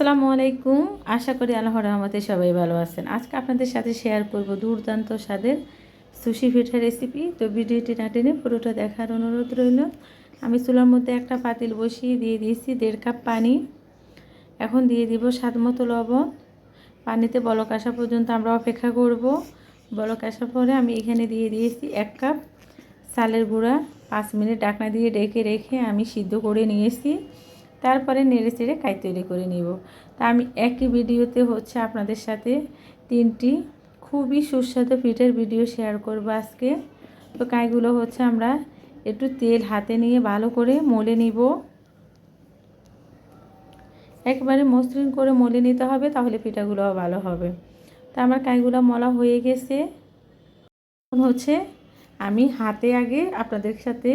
আসসালামু আলাইকুম। আশা করি আল্লাহর রহমতে সবাই ভালো আছেন। আজকে আপনাদের সাথে শেয়ার করব দুর্দান্ত স্বাদের সুশি পিঠা রেসিপি তো ভিডিওটি না টেনে পুরোটা দেখার অনুরোধ রইল। আমি চুলার মধ্যে একটা পাতিল বসিয়ে দিয়ে দিয়েছি দেড় কাপ পানি। এখন দিয়ে দিব স্বাদ মতো লবণ। পানিতে বলক আসা পর্যন্ত আমরা অপেক্ষা করব। বলক আসার পরে আমি এখানে দিয়ে দিয়েছি এক কাপ চালের গুঁড়া। পাঁচ মিনিট ডাকনা দিয়ে ডেকে রেখে আমি সিদ্ধ করে নিয়েছি। তারপরে নেড়ে চেড়ে কাই তৈরি করে নিব। তা আমি একই ভিডিওতে হচ্ছে আপনাদের সাথে তিনটি খুবই সুস্বাদু পিঠের ভিডিও শেয়ার করব আজকে। তো কাইগুলো হচ্ছে আমরা একটু তেল হাতে নিয়ে ভালো করে মলে নিব। একবারে মসৃণ করে মলে নিতে হবে তাহলে পিঠাগুলো ভালো হবে। তা আমার কাইগুলো মলা হয়ে গেছে। হচ্ছে আমি হাতে আগে আপনাদের সাথে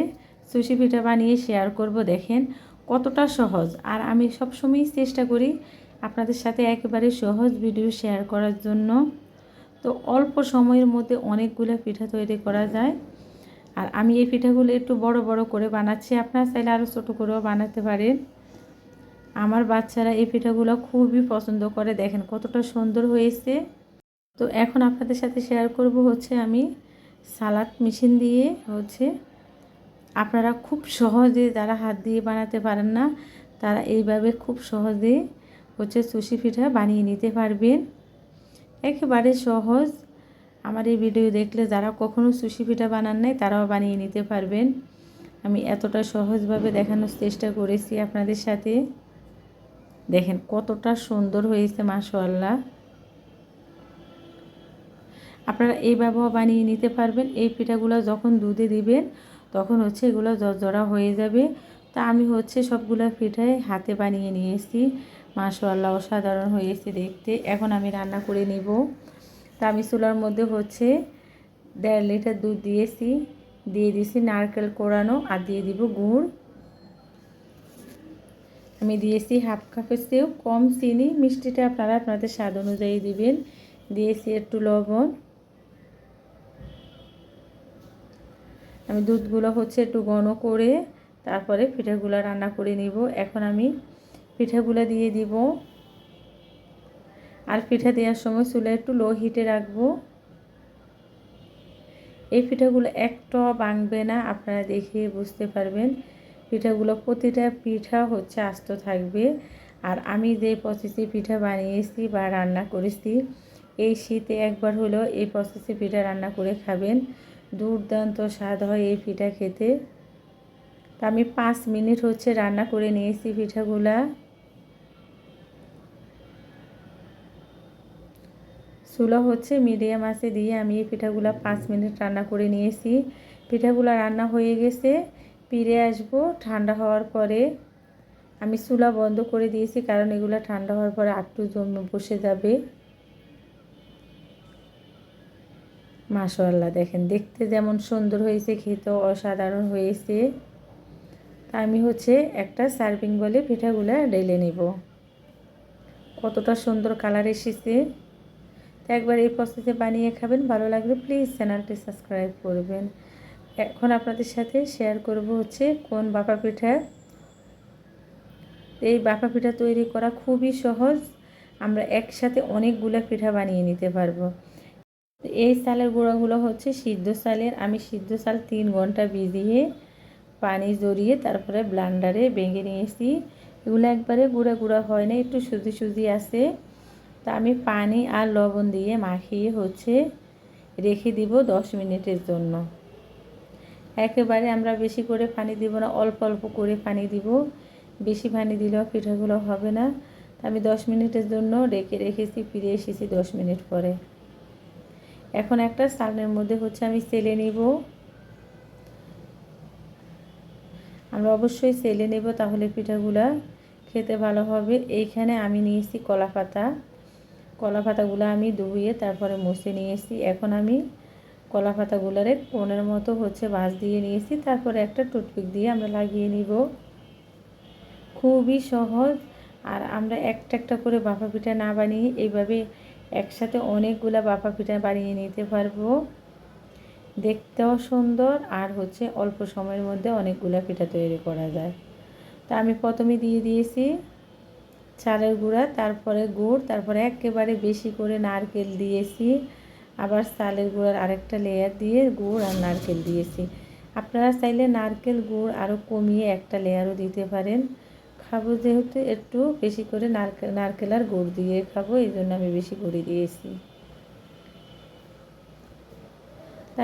সুশি পিঠা বানিয়ে শেয়ার করব দেখেন। কতটা সহজ। আর আমি সবসময়ই চেষ্টা করি আপনাদের সাথে একেবারে সহজ ভিডিও শেয়ার করার জন্য। তো অল্প সময়ের মধ্যে অনেকগুলো পিঠা তৈরি করা যায়। আর আমি এই পিঠাগুলো একটু বড় বড় করে বানাচ্ছি। আপনারা চাইলে আরও ছোটো করেও বানাতে পারেন। আমার বাচ্চারা এই পিঠাগুলো খুবই পছন্দ করে। দেখেন কতটা সুন্দর হয়েছে। তো এখন আপনাদের সাথে শেয়ার করব হচ্ছে আমি সালাদ মেশিন দিয়ে হচ্ছে আপনারা খুব সহজে যারা হাত দিয়ে বানাতে পারেন না, তারা এইভাবে খুব সহজে হচ্ছে সুশি পিঠা বানিয়ে নিতে পারবেন। একেবারে সহজ। আমার এই ভিডিও দেখলে যারা কখনো সুশি পিঠা বানান নাই, তারাও বানিয়ে নিতে পারবেন। আমি এতটা সহজভাবে দেখানোর চেষ্টা করেছি আপনাদের সাথে। দেখেন কতটা সুন্দর হয়েছে মাশাল্লাহ আপনারা এইভাবেও বানিয়ে নিতে পারবেন। এই পিঠাগুলো যখন দুধে দিবেন তখন হচ্ছে এগুলো জড়া হয়ে যাবে। তা আমি হচ্ছে সবগুলো পিঠাই হাতে বানিয়ে নিয়েছি মাশাল্লাহ অসাধারণ হয়েছে দেখতে। এখন আমি রান্না করে নিব। তা আমি চুলার মধ্যে হচ্ছে দেড় লিটার দুধ দিয়েছি। দিয়ে দিয়েছি নারকেল কোড়ানো আর দিয়ে দিব গুড়। আমি দিয়েছি হাফ কাপের চেয়েও কম চিনি। মিষ্টিটা আপনারা আপনাদের স্বাদ অনুযায়ী দিবেন। দিয়েছি একটু লবণ। আমি দুধগুলো হচ্ছে একটু ঘন করে তারপরে পিঠাগুলো রান্না করে নিব। এখন আমি পিঠাগুলো দিয়ে দিব। আর পিঠা দেওয়ার সময় চুলে একটু লো হিটে রাখব। এই পিঠাগুলো একটা বাংবে না, আপনারা দেখে বুঝতে পারবেন। পিঠাগুলো প্রতিটা পিঠা হচ্ছে আস্ত থাকবে। আর আমি যে প্রসেসে পিঠা বানিয়েছি বা রান্না করেছি, এই শীতে একবার হলেও এই প্রসেসে পিঠা রান্না করে খাবেন। দুর্দান্ত স্বাদ হয় এই পিঠা খেতে। তা আমি পাঁচ মিনিট হচ্ছে রান্না করে নিয়েছি পিঠাগুলা। চুলা হচ্ছে মিডিয়াম আছে দিয়ে আমি এই পিঠাগুলা পাঁচ মিনিট রান্না করে নিয়েছি। পিঠাগুলা রান্না হয়ে গেছে, ফিরে আসব ঠান্ডা হওয়ার পরে। আমি চুলা বন্ধ করে দিয়েছি কারণ এগুলো ঠান্ডা হওয়ার পরে আটটু জমে বসে যাবে। মাশাল্লাহ দেখেন। দেখতে যেমন সুন্দর হয়েছে, খেতেও অসাধারণ হয়েছে। তা আমি হচ্ছে একটা সার্ভিং বলে পিঠাগুলা ডেলে নেব। কতটা সুন্দর কালার এসেছে। তো একবার এই প্রসেসে বানিয়ে খাবেন, ভালো লাগলে প্লিজ চ্যানেলটি সাবস্ক্রাইব করবেন। এখন আপনাদের সাথে শেয়ার করব হচ্ছে কোন বাপা পিঠা। এই বাপা পিঠা তৈরি করা খুবই সহজ। আমরা একসাথে অনেকগুলো পিঠা বানিয়ে নিতে পারব। এই চালের গুঁড়োগুলো হচ্ছে সিদ্ধ চালের। আমি সিদ্ধ চাল তিন ঘণ্টা ভিজিয়ে পানি জড়িয়ে তারপরে ব্লান্ডারে ভেঙে নিয়েছি। এগুলো একবারে গুঁড়া গুঁড়া হয় না, একটু সুজি সুজি আছে। তা আমি পানি আর লবণ দিয়ে মাখিয়ে হচ্ছে রেখে দিব দশ মিনিটের জন্য। একেবারে আমরা বেশি করে পানি দিব না, অল্প অল্প করে পানি দিব। বেশি পানি দিলেও পিঠাগুলো হবে না। আমি দশ মিনিটের জন্য রেখে রেখেছি, ফিরে এসেছি দশ মিনিট পরে। এখন একটা সালনের মধ্যে হচ্ছে আমি সেলে নিব। আমরা অবশ্যই সেলে নেব তাহলে পিঠাগুলা খেতে ভালো হবে। এইখানে আমি নিয়েছি কলা পাতা। কলা পাতাগুলো আমি ধুয়ে তারপরে মুছে নিয়েছি। এখন আমি কলা পাতাগুলোরে কোনের মতো হচ্ছে বাঁশ দিয়ে নিয়েছি। তারপরে একটা টুথপিক দিয়ে আমরা লাগিয়ে নিব। খুবই সহজ। আর আমরা একটা একটা করে বাফা পিঠা না বানিয়ে এইভাবে একসাথে অনেকগুলো বাফা পিঠা বানিয়ে নিতে পারব। দেখতেও সুন্দর, আর হচ্ছে অল্প সময়ের মধ্যে অনেকগুলো পিঠা তৈরি করা যায়। তা আমি প্রথমে দিয়ে দিয়েছি চালের গুঁড়া, তারপরে গুড়, তারপরে একেবারে বেশি করে নারকেল দিয়েছি। আবার চালের গুঁড়ার আরেকটা লেয়ার দিয়ে গুড় আর নারকেল দিয়েছি। আপনারা চাইলে নারকেল, গুড় আরও কমিয়ে একটা লেয়ারও দিতে পারেন। খাব যেহেতু একটু বেশি করে নারকেল নারকেল আর গুড় দিয়ে খাব, এই জন্য আমি বেশি করে দিয়েছি।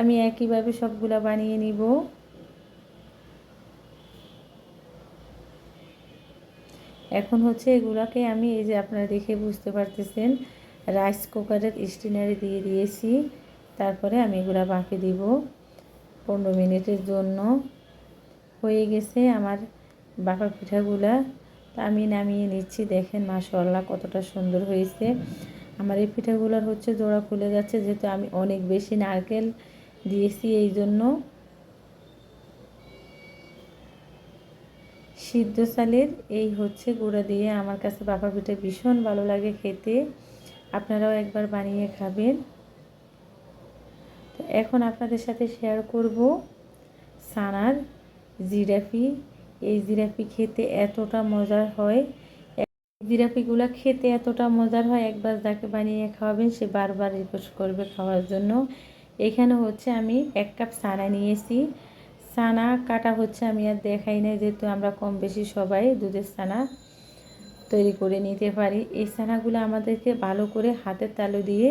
আমি একইভাবে সবগুলা বানিয়ে নিব। এখন হচ্ছে এগুলাকে আমি এই যে আপনারা দেখে বুঝতে পারতেছেন, রাইস কুকারের স্টিনারে দিয়ে দিয়েছি। তারপরে আমি এগুলা বাকি দিব পনেরো মিনিটের জন্য। হয়ে গেছে আমার বাঁকা পিঠাগুলা তা আমি নামিয়ে নিচ্ছি। দেখেন মাশাল্লাহ কতটা সুন্দর হয়েছে। আমার এই পিঠাগুলোর হচ্ছে জোড়া খুলে যাচ্ছে, যেহেতু আমি অনেক বেশি নারকেল দিয়েছি এই জন্য। সিদ্ধ চালের এই হচ্ছে গুঁড়া দিয়ে আমার কাছে বাপা পিঠা ভীষণ ভালো লাগে খেতে। আপনারাও একবার বানিয়ে খাবেন। তো এখন আপনাদের সাথে শেয়ার করব সানার জিরাফি এই জিরাফি খেতে এতটা মজার হয়। জিরাফিগুলো খেতে এতটা মজার হয়, একবার যাকে বানিয়ে খাওয়াবেন সে বারবার রিকোয়েস্ট করবে খাওয়ার জন্য। এখানে হচ্ছে আমি এক কাপ সানা নিয়েছি। সানা কাটা হচ্ছে আমি আর দেখাই না যেহেতু আমরা কম বেশি সবাই দুধের সানা তৈরি করে নিতে পারি। এই সানাগুলো আমাদেরকে ভালো করে হাতের তালু দিয়ে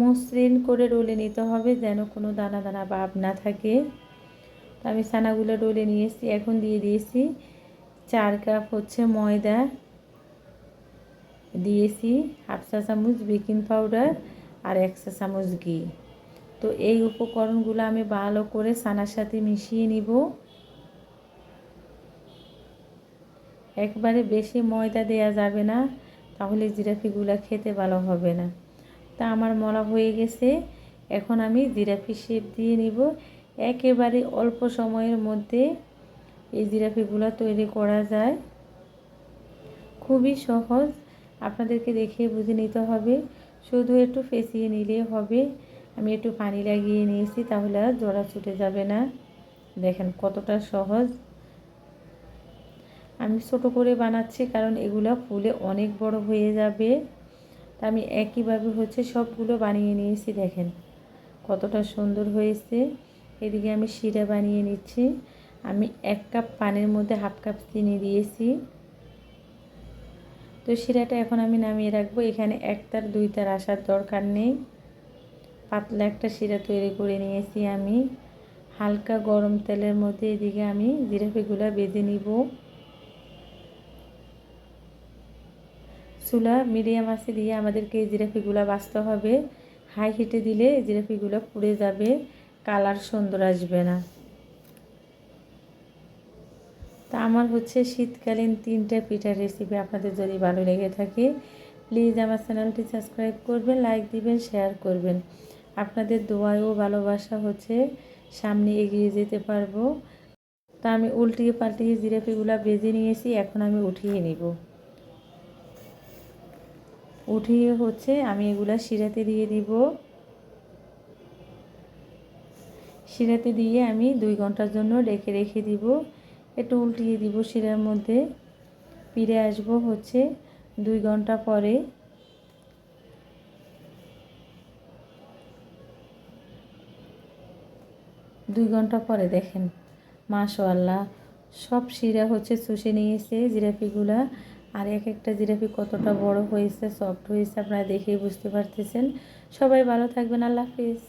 মসৃণ করে রোলে নিতে হবে, যেন কোনো দানা দানা ভাব না থাকে। আমি ছানাগুলো ডলে নিয়ে নিয়েছি এখন দিয়ে দিয়েছি চার কাপ হচ্ছে ময়দা। দিয়েছি হাফ চা চামচ বেকিং পাউডার আর এক চা চামচ ঘি। তো এই উপকরণগুলো আমি ভালো করে ছানার সাথে মিশিয়ে নিব। একবারে বেশি ময়দা দেয়া যাবে না, তাহলে জিরাফিগুলো খেতে ভালো হবে না। তা আমার মলা হয়ে গেছে, এখন আমি জিরাফি শেপ দিয়ে নিব। একেবারে অল্প সময়ের মধ্যে এই জিরাফিগুলো তৈরি করা যায়। খুবই সহজ। আপনাদেরকে দেখে বুঝে নিতে হবে। শুধু একটু ফেসিয়ে নিলে হবে। আমি একটু পানি লাগিয়ে নিয়েছি, তাহলে আর জোড়া ছুটে যাবে না। দেখেন কতটা সহজ। আমি ছোট করে বানাচ্ছি কারণ এগুলো ফুলে অনেক বড় হয়ে যাবে। তা আমি একইভাবে হচ্ছে সবগুলো বানিয়ে নিয়েছি, দেখেন কতটা সুন্দর হয়েছে। এদিকে আমি শিরা বানিয়ে নিচ্ছি। আমি এক কাপ পানির মধ্যে হাফ কাপ চিনি দিয়েছি। তো শিরাটা এখন আমি নামিয়ে রাখব। এখানে এক তার দুই তার আসার দরকার নেই। পাতলা একটা শিরা তৈরি করে নিয়েছি আমি। হালকা গরম তেলের মধ্যে এদিকে আমি জিরাফিগুলো বেজে নিব। চুলা মিডিয়াম আছে দিয়ে আমাদেরকে এই জিরাফিগুলো বাঁচতে হবে। হাই হিটে দিলে জিরাফিগুলো পুড়ে যাবে। কালার সুন্দর আসবে না। তা আমার হচ্ছে শীতকালীন তিনটা পিঠার রেসিপি আপনাদের যদি ভালো লেগে থাকে প্লিজ আমার চ্যানেলটি সাবস্ক্রাইব করবেন লাইক দিবেন শেয়ার করবেন। আপনাদের দোয়ায় ও ভালোবাসা হচ্ছে সামনে এগিয়ে যেতে পারব। তা আমি উল্টিয়ে পাল্টিয়ে জিরাপিগুলা বেজে নিয়েছি, এখন আমি উঠিয়ে নিব। উঠিয়ে হচ্ছে আমি এগুলা শিরাতে দিয়ে দিব। শিরাতে দিয়ে আমি দুই ঘণ্টার জন্য ডেকে রেখে দিব। একটু উল্টিয়ে দিব শিরার মধ্যে। ফিরে আসব হচ্ছে দুই ঘণ্টা পরে। দুই ঘণ্টা পরে দেখেন মাশাল্লাহ সব শিরা হচ্ছে চুষে নিয়েছে জিরাপিগুলা আর এক একটা জিরাপি কতটা বড় হয়েছে সফট হয়েছে, আপনারা দেখেই বুঝতে পারতেছেন। সবাই ভালো থাকবেন, আল্লাহ হাফিজ।